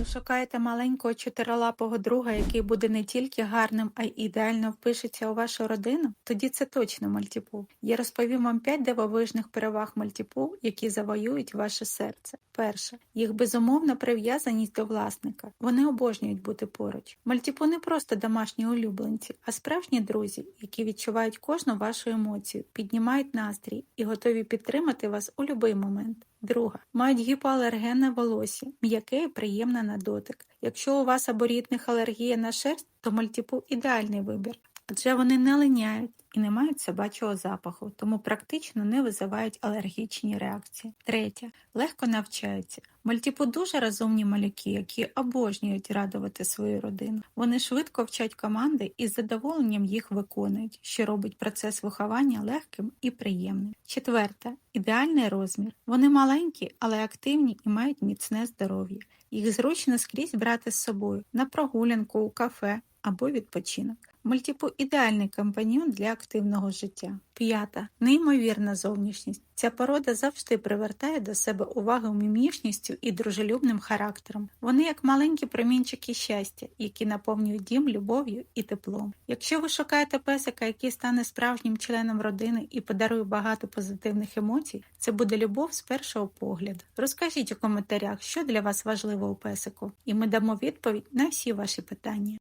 Ви шукаєте маленького чотирилапого друга, який буде не тільки гарним, а й ідеально впишеться у вашу родину? Тоді це точно мальтіпу. Я розповім вам 5 дивовижних переваг мальтіпу, які завоюють ваше серце. Перше, їх безумовна прив'язаність до власника. Вони обожнюють бути поруч. Мальтіпу не просто домашні улюбленці, а справжні друзі, які відчувають кожну вашу емоцію, піднімають настрій і готові підтримати вас у будь-який момент. Друга мають гіпоалергенне волосся, м'яке і приємне на дотик. Якщо у вас аборітних алергія на шерсть, то мальтіпу ідеальний вибір, адже вони не линяють і не мають собачого запаху, тому практично не визивають алергічні реакції. Третє легко навчаються. Мальтіпу дуже розумні малюки, які обожнюють радувати свою родину. Вони швидко вчать команди і з задоволенням їх виконують, що робить процес виховання легким і приємним. Четверте ідеальний розмір. Вони маленькі, але активні і мають міцне здоров'я. Їх зручно скрізь брати з собою на прогулянку у кафе або відпочинок. Мультіпу ідеальний компаньон для активного життя. П'ята неймовірна зовнішність. Ця порода завжди привертає до себе увагу мімішністю і дружелюбним характером. Вони як маленькі промінчики щастя, які наповнюють дім любов'ю і теплом. Якщо ви шукаєте песика, який стане справжнім членом родини і подарує багато позитивних емоцій, це буде любов з першого погляду. Розкажіть у коментарях, що для вас важливо у песику, і ми дамо відповідь на всі ваші питання.